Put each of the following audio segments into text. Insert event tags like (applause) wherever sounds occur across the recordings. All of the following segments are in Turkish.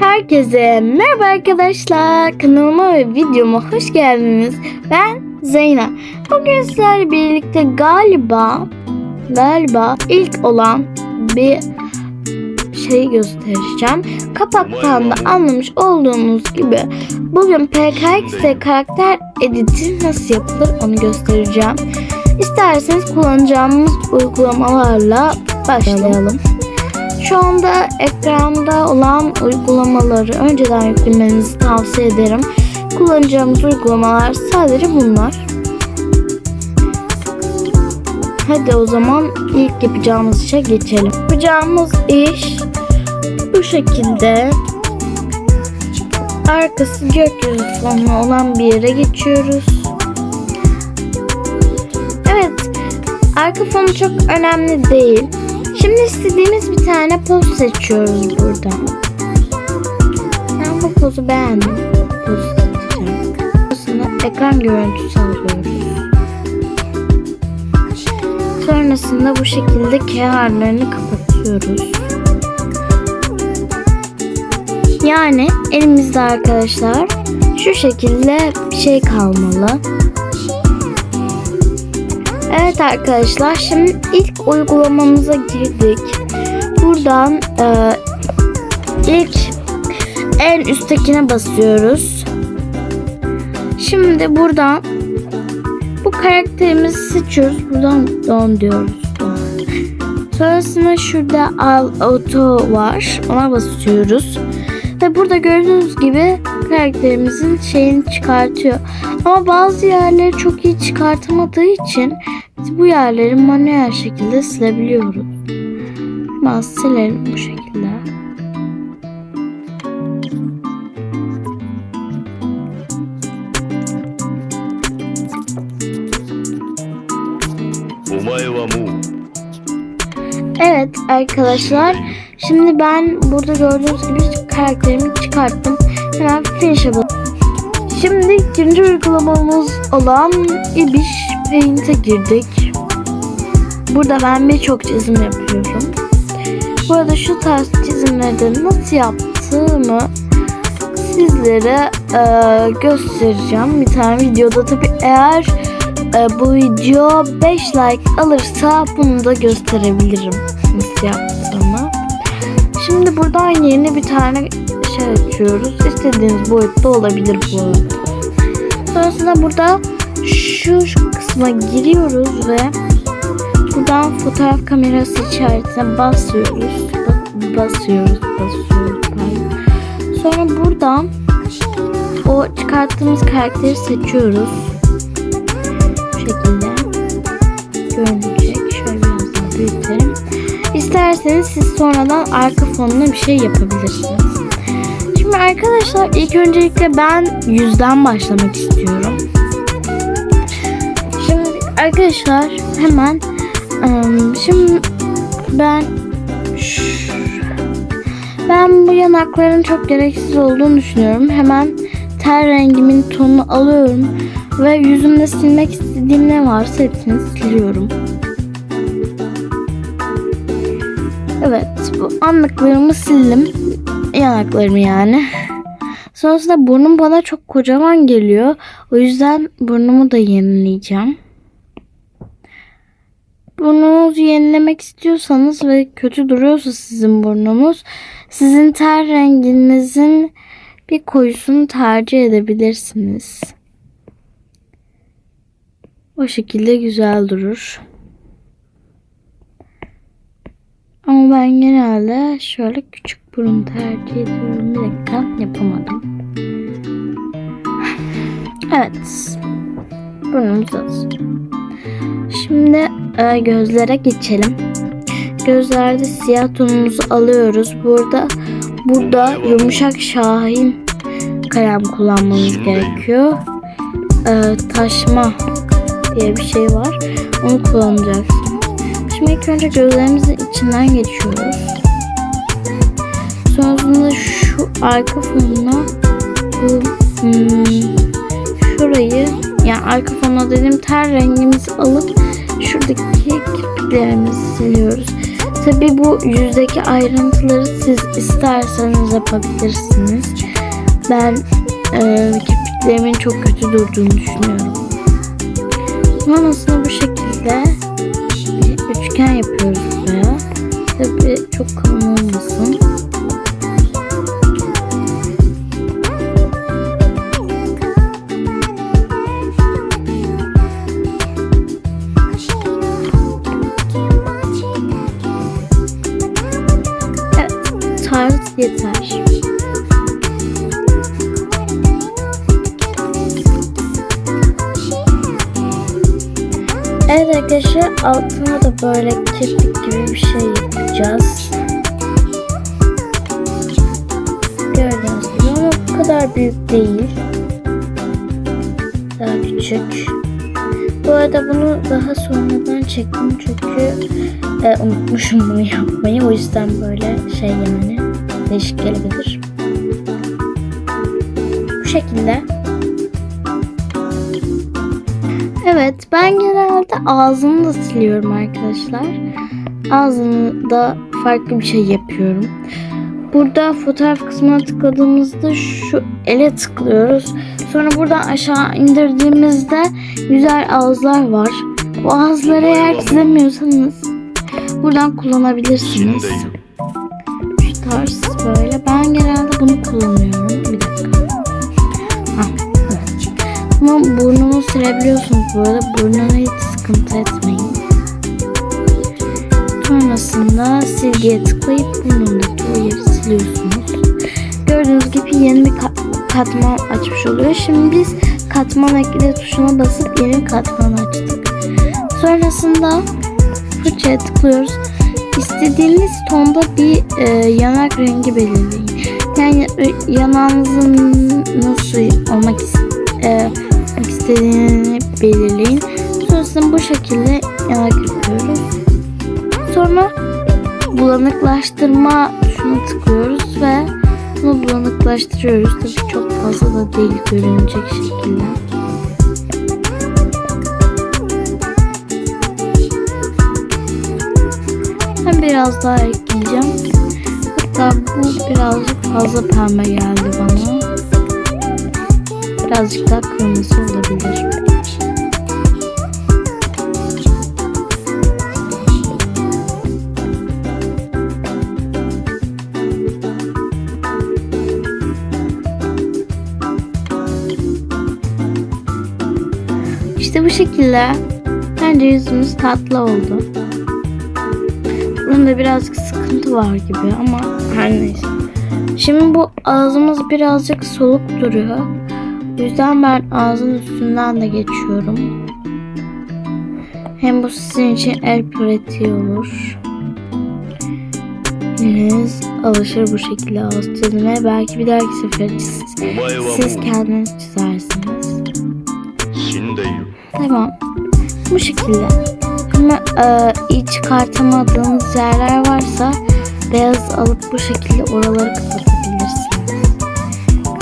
Herkese merhaba arkadaşlar. Kanalıma ve videoma hoş geldiniz. Ben Zeyna. Bugün sizlerle birlikte galiba galiba ilk olan bir şey göstereceğim. Kapaktan da anlamış olduğunuz gibi bugün PKX'de karakter editi nasıl yapılır onu göstereceğim. İsterseniz kullanacağımız uygulamalarla başlayalım. Şu anda ekranda olan uygulamaları önceden yüklemenizi tavsiye ederim. Kullanacağımız uygulamalar sadece bunlar. Hadi o zaman ilk yapacağımız işe geçelim. Yapacağımız iş bu şekilde. Arkası gökyüzü fonu olan bir yere geçiyoruz. Evet, arka fonu çok önemli değil. Şimdi istediğimiz bir tane poz seçiyoruz burada. Ben bu pozu beğendim. Bu pozu seçeceğim. Sonrasında ekran görüntüsü alıyoruz. Sonrasında bu şekilde kenarlarını kapatıyoruz. Yani elimizde arkadaşlar şu şekilde bir şey kalmalı. Evet arkadaşlar şimdi ilk uygulamamıza girdik. Buradan e, ilk en üsttekine basıyoruz. Şimdi buradan bu karakterimizi seçiyoruz. Buradan don diyoruz. Sonrasında şurada al auto var. Ona basıyoruz. Ve burada gördüğünüz gibi karakterimizin şeyini çıkartıyor. Ama bazı yerleri çok iyi çıkartamadığı için bu yerleri manuel şekilde silebiliyoruz. Ben silerim bu şekilde. Evet arkadaşlar. Şimdi ben burada gördüğünüz gibi karakterimi çıkarttım. Hemen finish'e. Şimdi ikinci uygulamamız olan Ibiş Paint'e girdik. Burada ben birçok çizim yapıyorum. Bu arada şu tarz çizimleri de nasıl yaptığımı sizlere e, göstereceğim. Bir tane videoda tabi eğer e, bu video 5 like alırsa bunu da gösterebilirim nasıl yaptığımı. Şimdi buradan yeni bir tane şey açıyoruz. İstediğiniz boyutta olabilir bu. Sonrasında burada şu, kısma giriyoruz ve buradan fotoğraf kamerası işaretine basıyoruz. Ba- basıyoruz, basıyoruz. Sonra buradan o çıkarttığımız karakteri seçiyoruz. Bu şekilde görünecek. Şöyle biraz büyütelim. İsterseniz siz sonradan arka fonuna bir şey yapabilirsiniz. Şimdi arkadaşlar ilk öncelikle ben yüzden başlamak istiyorum. Arkadaşlar hemen ım, şimdi ben ben bu yanakların çok gereksiz olduğunu düşünüyorum. Hemen ter rengimin tonunu alıyorum ve yüzümde silmek istediğim ne varsa hepsini siliyorum. Evet bu anlıklarımı sildim. Yanaklarımı yani. Sonrasında burnum bana çok kocaman geliyor. O yüzden burnumu da yenileyeceğim. Burnunuzu yenilemek istiyorsanız ve kötü duruyorsa sizin burnunuz sizin ter renginizin bir koyusunu tercih edebilirsiniz. O şekilde güzel durur. Ama ben genelde şöyle küçük burun tercih ediyorum. Bir dakika yapamadım. (laughs) Evet. Burnumuz hazır. Şimdi e, gözlere geçelim. Gözlerde siyah tonumuzu alıyoruz. Burada burada yumuşak şahin kalem kullanmamız gerekiyor. E, taşma diye bir şey var. Onu kullanacaksın. Şimdi ilk önce gözlerimizin içinden geçiyoruz. Sonrasında şu arka fonuna bu hmm, şurayı yani arka fonuna dediğim ter rengimizi alıp şuradaki kirpiklerimizi siliyoruz. Tabi bu yüzdeki ayrıntıları siz isterseniz yapabilirsiniz. Ben e, kirpiklerimin çok kötü durduğunu düşünüyorum. Sonrasında bu şekilde bir üçgen yapıyoruz buraya. Tabi çok kalın olmasın. Evet altına da böyle kirpik gibi bir şey yapacağız. Gördüğünüz gibi ama bu kadar büyük değil. Daha küçük. Bu arada bunu daha sonradan çektim çünkü e, unutmuşum bunu yapmayı. O yüzden böyle şey yani değişik gelebilir. Bu şekilde. Evet ben genelde ağzını da siliyorum arkadaşlar. Ağzını da farklı bir şey yapıyorum. Burada fotoğraf kısmına tıkladığımızda şu ele tıklıyoruz. Sonra buradan aşağı indirdiğimizde güzel ağızlar var. Bu ağızları eğer çizemiyorsanız buradan kullanabilirsiniz. Şu tarz böyle. Ben genelde bunu kullanıyorum. Ama burnumu silebiliyorsunuz bu arada. Burnuna hiç sıkıntı etmeyin. Sonrasında silgiye tıklayıp burnundaki o yeri siliyorsunuz. Gördüğünüz gibi yeni bir ka- katman açmış oluyor. Şimdi biz katman ekle tuşuna basıp yeni bir katman açtık. Sonrasında fırçaya tıklıyoruz. İstediğiniz tonda bir e, yanak rengi belirleyin. Yani e, yanağınızın nasıl olmak, e, istediğini belirleyin. Sonrasında bu şekilde yanak yapıyoruz. Sonra bulanıklaştırma tuşuna tıklıyoruz ve bunu bulanıklaştırıyoruz. Tabii çok fazla da değil görünecek şekilde. Ben biraz daha ekleyeceğim. Hatta bu birazcık fazla pembe geldi bana. Birazcık daha kırmızı olabilir. İşte bu şekilde bence yüzümüz tatlı oldu. Bunda birazcık sıkıntı var gibi ama her neyse. Şimdi bu ağzımız birazcık soluk duruyor. O yüzden ben ağzın üstünden de geçiyorum. Hem bu sizin için el pratiği olur. Siz alışır bu şekilde ağız çizime. Belki bir dahaki sefer siz, siz kendiniz çizersiniz. Tamam. Bu şekilde. Ama e, iyi çıkartamadığınız yerler varsa beyaz alıp bu şekilde oraları kapatın.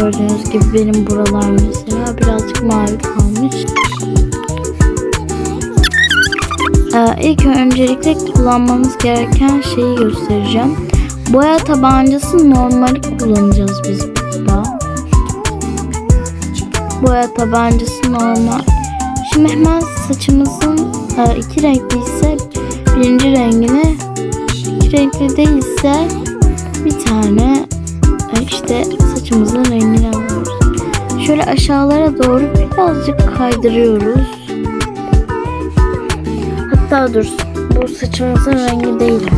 Gördüğünüz gibi benim buralar mesela birazcık mavi kalmış. E, ilk öncelikle kullanmanız gereken şeyi göstereceğim. Boya tabancası normali kullanacağız biz burada. Boya tabancası normal. Şimdi hemen saçımızın e, iki renkli ise birinci rengini iki renkli değilse bir tane e, işte saçımızın rengini alıyoruz. Şöyle aşağılara doğru birazcık kaydırıyoruz. Hatta dur bu saçımızın rengi değil.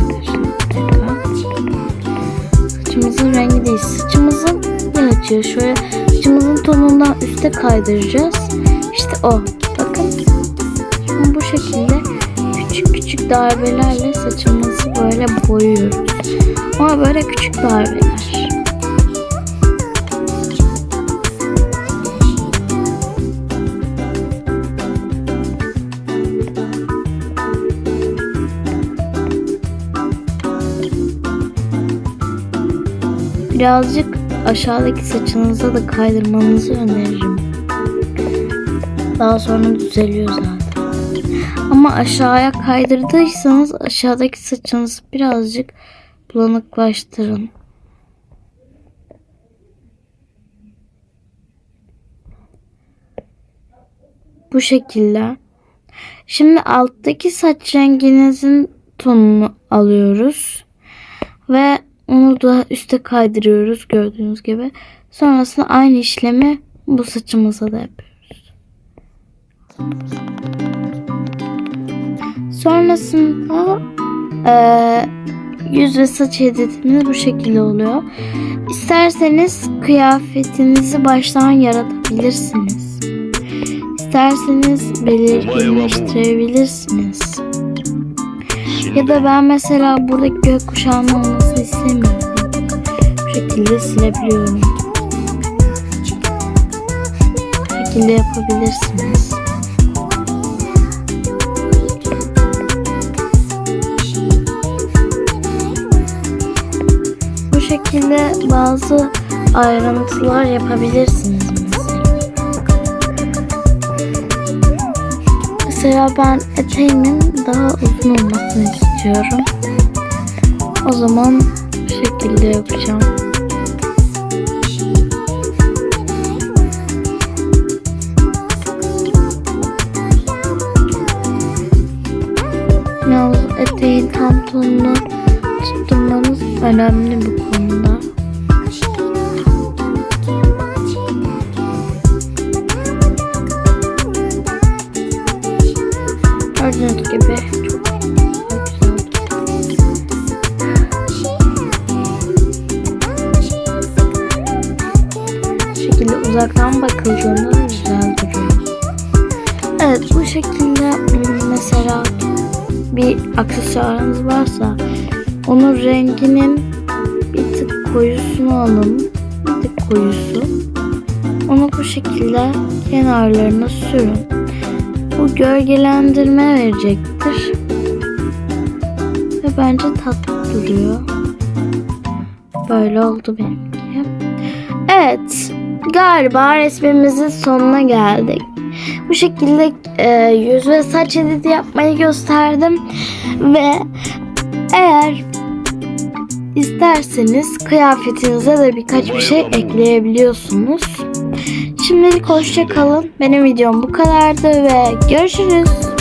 Saçımızın rengi değil. Saçımızın bir açıyor. Şöyle saçımızın tonundan üste kaydıracağız. İşte o. Bakın. Şimdi bu şekilde küçük küçük darbelerle saçımızı böyle boyuyoruz. Ama böyle küçük darbeler. Birazcık aşağıdaki saçınıza da kaydırmanızı öneririm. Daha sonra düzeliyor zaten. Ama aşağıya kaydırdıysanız aşağıdaki saçınızı birazcık bulanıklaştırın. Bu şekilde. Şimdi alttaki saç renginizin tonunu alıyoruz. Ve onu da üste kaydırıyoruz gördüğünüz gibi. Sonrasında aynı işlemi bu saçımıza da yapıyoruz. Sonrasında eee, yüz ve saç editimiz bu şekilde oluyor. İsterseniz kıyafetinizi baştan yaratabilirsiniz. İsterseniz belirginleştirebilirsiniz. Ya da ben mesela buradaki gökkuşağının olmasını istemiyorum. Bu şekilde silebiliyorum. Bu şekilde yapabilirsiniz. Bu şekilde bazı ayrıntılar yapabilirsiniz mesela. Mesela ben eteğimin daha uzun olmasını istiyorum. O zaman bu şekilde yapacağım. Yalnız eteğin tam tonunu tutturmanız önemli bu şekilde mesela bir aksesuarınız varsa onun renginin bir tık koyusunu alın. Bir tık koyusu. Onu bu şekilde kenarlarına sürün. Bu gölgelendirme verecektir. Ve bence tatlı duruyor. Böyle oldu benimki. Evet. Galiba resmimizin sonuna geldik. Bu şekilde e, yüz ve saç editi yapmayı gösterdim. Ve eğer isterseniz kıyafetinize de birkaç bir şey ekleyebiliyorsunuz. Şimdilik hoşça kalın. Benim videom bu kadardı ve görüşürüz.